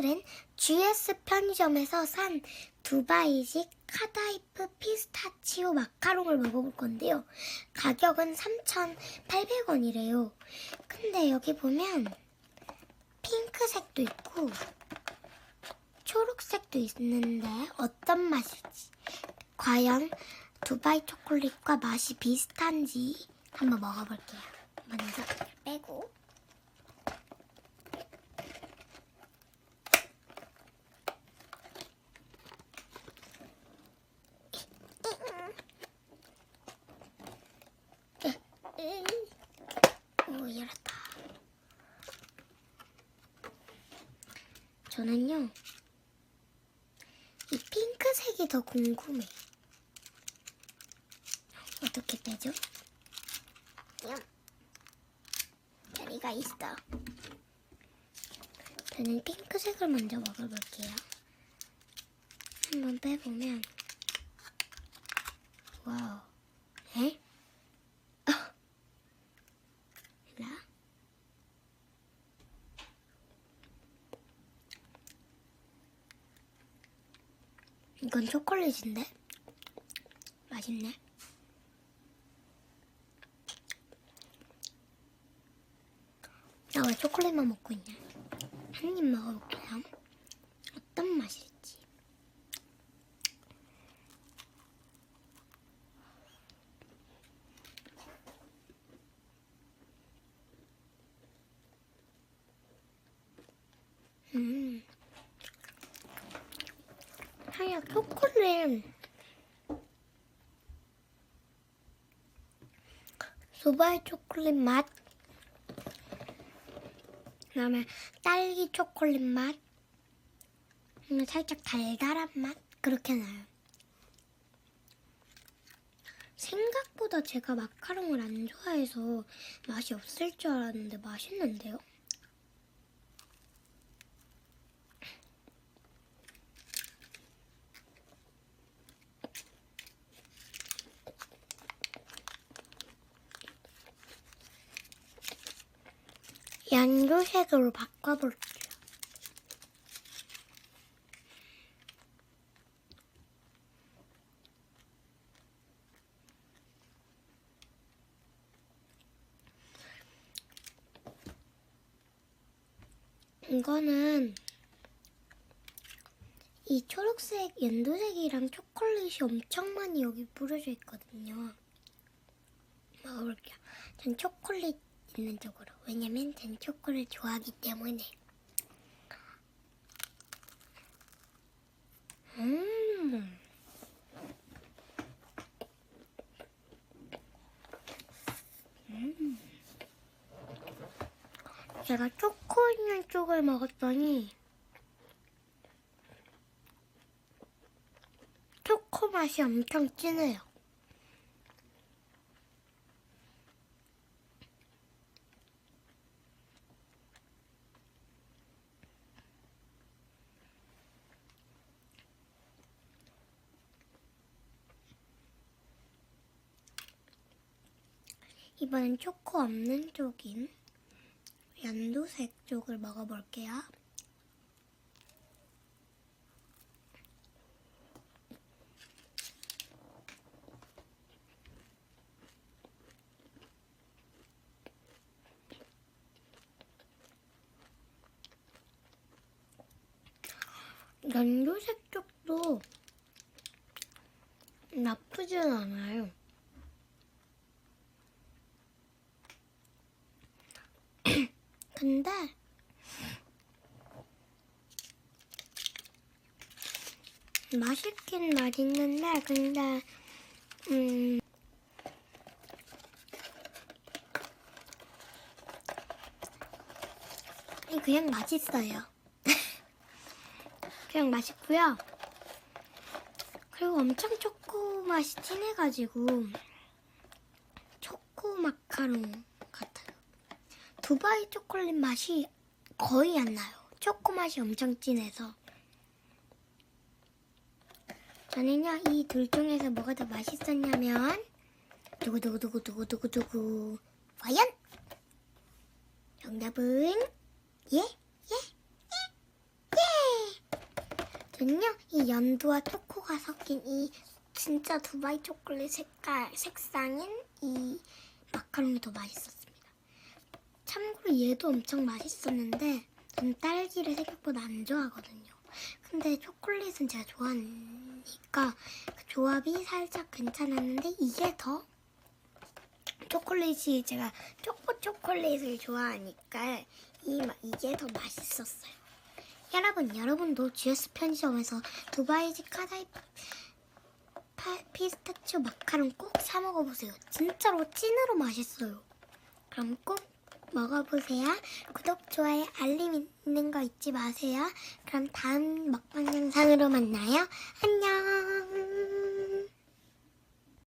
오늘은 GS 편의점에서 산 두바이식 카다이프 피스타치오 마카롱을 먹어볼 건데요. 가격은 3,800원이래요. 근데 여기 보면 핑크색도 있고 초록색도 있는데 어떤 맛일지 과연 두바이 초콜릿과 맛이 비슷한지 한번 먹어볼게요. 먼저 빼고 오, 열었다. 저는요, 이 핑크색이 더 궁금해. 어떻게 빼죠? 냠. 자리가 있어. 저는 핑크색을 먼저 먹어볼게요. 한번 빼보면, 와우. 에? 어. 라? 이건 초콜릿인데? 맛있네. 나 왜 초콜릿만 먹고 있냐? 한 입 먹어볼게요. 어떤 맛일지. 음. 초콜릿. 소바이 초콜릿 맛. 그다음에 딸기 초콜릿 맛. 음, 살짝 달달한 맛. 그렇게 나요. 생각보다 제가 마카롱을 안 좋아해서 맛이 없을 줄 알았는데 맛있는데요? 연두색으로 바꿔볼게요. 이거는 이 초록색 연두색이랑 초콜릿이 엄청 많이 여기 뿌려져 있거든요. 먹어볼게요. 전 초콜릿 있는 쪽으로. 왜냐면 전 초콜릿 좋아하기 때문에. 음. 음. 제가 초코 있는 쪽을 먹었더니 초코 맛이 엄청 진해요. 이번엔 초코 없는 쪽인 연두색 쪽을 먹어볼게요. 연두색 쪽도 나쁘진 않아요. 근데 맛있긴 맛있는데 근데 음 그냥 맛있어요. 그냥 맛있고요. 그리고 엄청 초코 맛이 진해가지고 초코 마카롱. 두바이 초콜릿 맛이 거의 안 나요. 초코 맛이 엄청 진해서. 저는요, 이 둘 중에서 뭐가 더 맛있었냐면, 두구두구두구두구두구두구. 과연? 정답은, 예? 예? 예? 예! 전요 이 연두와 초코가 섞인 이 진짜 두바이 초콜릿 색깔 색상인 이 마카롱이 더 맛있었습니다. 참고로 얘도 엄청 맛있었는데 저는 딸기를 생각보다 안 좋아하거든요. 근데 초콜릿은 제가 좋아하니까 그 조합이 살짝 괜찮았는데 이게 더 초콜릿이 제가 초코 초콜릿을 좋아하니까 이 마- 이게 더 맛있었어요. 여러분, 여러분도 GS 편의점에서 두바이지 카다이 파, 피스타치오 마카롱 꼭 사 먹어보세요. 진짜로 찐으로 맛있어요. 그럼 꼭 먹어보세요. 구독, 좋아요, 알림 있는 거 잊지 마세요. 그럼 다음 먹방 영상으로 만나요. 안녕.